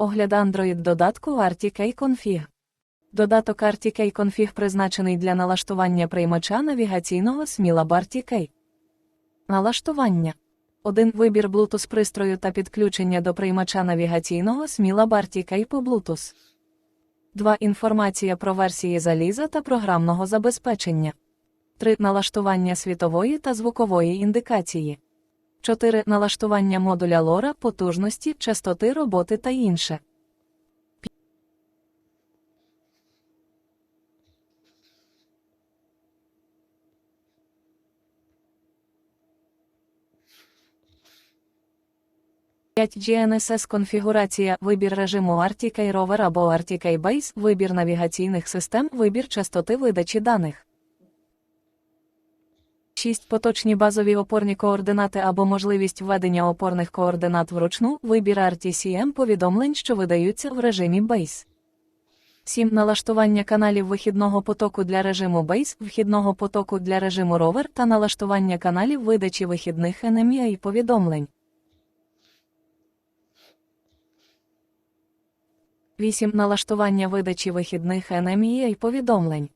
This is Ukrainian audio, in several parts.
Огляд Android додатку RTK Config. Додаток RTK Config призначений для налаштування приймача навігаційного Сміла RTK. Налаштування. 1. Вибір Bluetooth пристрою та підключення до приймача навігаційного Сміла RTK по Bluetooth. 2. Інформація про версії заліза та програмного забезпечення. 3. Налаштування світової та звукової індикації. 4. Налаштування модуля LoRa, потужності, частоти роботи та інше. П'ять GNSS конфігурація, вибір режиму RTK Rover або RTK Base, вибір навігаційних систем, вибір частоти видачі даних. 6. Поточні базові опорні координати або можливість введення опорних координат вручну, вибір RTCM повідомлень, що видаються в режимі Base. 7. Налаштування каналів вихідного потоку для режиму Base, вхідного потоку для режиму Rover та налаштування каналів видачі вихідних NMEA повідомлень. 8. Налаштування видачі вихідних NMEA повідомлень.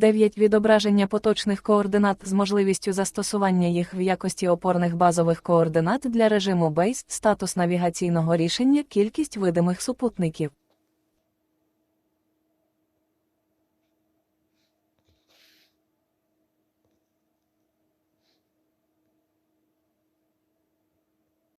9. Відображення поточних координат з можливістю застосування їх в якості опорних базових координат для режиму Base, статус навігаційного рішення, кількість видимих супутників.